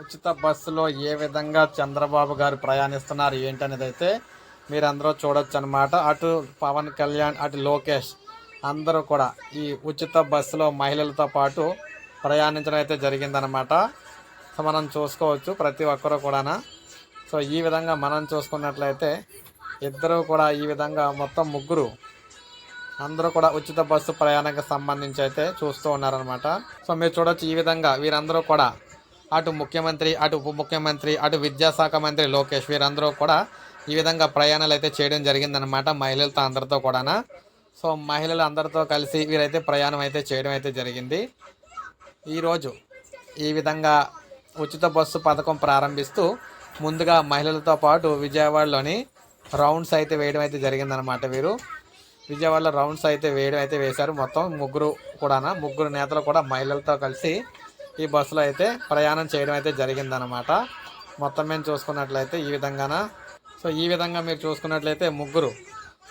ఉచిత బస్సులో ఏ విధంగా చంద్రబాబు గారు ప్రయాణిస్తున్నారు ఏంటనేది అయితే మీరందరూ చూడొచ్చు అనమాట అటు పవన్ కళ్యాణ్ అటు లోకేష్ అందరూ కూడా ఈ ఉచిత బస్సులో మహిళలతో పాటు ప్రయాణించడం అయితే జరిగిందనమాట సో మనం చూసుకోవచ్చు ప్రతి ఒక్కరూ కూడా సో ఈ విధంగా మనం చూసుకున్నట్లయితే ఇద్దరు కూడా ఈ విధంగా మొత్తం ముగ్గురు అందరూ కూడా ఉచిత బస్సు ప్రయాణానికి సంబంధించి అయితే చూస్తూ ఉన్నారనమాట సో మీరు చూడొచ్చు ఈ విధంగా వీరందరూ కూడా అటు ముఖ్యమంత్రి అటు ఉప ముఖ్యమంత్రి అటు విద్యాశాఖ మంత్రి లోకేష్ వీరందరూ కూడా ఈ విధంగా ప్రయాణాలు అయితే చేయడం జరిగిందనమాట మహిళలతో అందరితో కూడా సో మహిళలు అందరితో కలిసి వీరైతే ప్రయాణం అయితే చేయడం అయితే జరిగింది. ఈరోజు ఈ విధంగా ఉచిత బస్సు పథకం ప్రారంభిస్తూ ముందుగా మహిళలతో పాటు విజయవాడలోని రౌండ్స్ అయితే వేయడం అయితే జరిగిందనమాట వీరు. విజయవాడలో రౌండ్స్ అయితే వేయడం అయితే వేశారు. మొత్తం ముగ్గురు కూడా ముగ్గురు నేతలు కూడా మహిళలతో కలిసి ఈ బస్సులో అయితే ప్రయాణం చేయడం అయితే జరిగిందనమాట మొత్తం మేము చూసుకున్నట్లయితే ఈ విధంగాన? సో ఈ విధంగా మీరు చూసుకున్నట్లయితే ముగ్గురు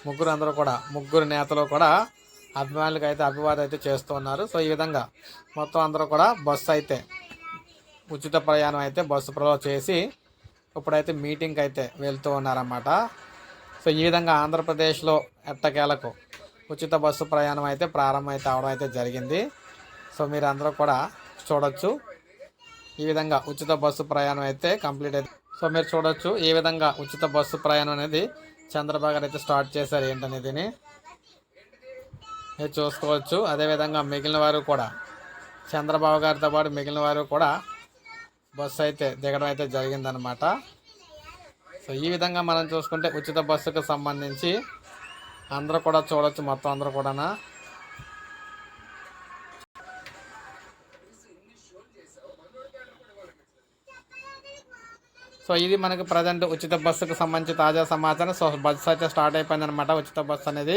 ముగ్గురు అందరూ కూడా ముగ్గురు నేతలు కూడా అభిమానులకు అయితే అభివాదం అయితే చేస్తూ ఉన్నారు. సో ఈ విధంగా మొత్తం అందరూ కూడా బస్సు అయితే ఉచిత ప్రయాణం అయితే బస్సు ప్రలో చేసి ఇప్పుడైతే మీటింగ్కి అయితే వెళ్తూ ఉన్నారన్నమాట. సో ఈ విధంగా ఆంధ్రప్రదేశ్లో ఎట్టకేలకు ఉచిత బస్సు ప్రయాణం అయితే ప్రారంభం అయితే అవడం అయితే జరిగింది. సో మీరు అందరూ కూడా చూడొచ్చు. ఈ విధంగా ఉచిత బస్సు ప్రయాణం అయితే కంప్లీట్ అయితే సో మీరు చూడొచ్చు ఈ విధంగా ఉచిత బస్సు ప్రయాణం అనేది చంద్రబాబు గారు అయితే స్టార్ట్ చేశారు ఏంటనేదిని మీరు చూసుకోవచ్చు. అదేవిధంగా మిగిలిన వారు కూడా చంద్రబాబు గారితో పాటు మిగిలిన వారు కూడా బస్సు అయితే దిగడం అయితే జరిగిందనమాట సో ఈ విధంగా మనం చూసుకుంటే ఉచిత బస్సుకు సంబంధించి అందరూ కూడా చూడొచ్చు. మొత్తం అందరూ కూడా సో ఇది మనకి ప్రజెంట్ ఉచిత బస్సుకు సంబంధించి తాజా సమాచారం. సో బస్సు అయితే స్టార్ట్ అయిపోయింది అనమాట ఉచిత బస్సు అనేది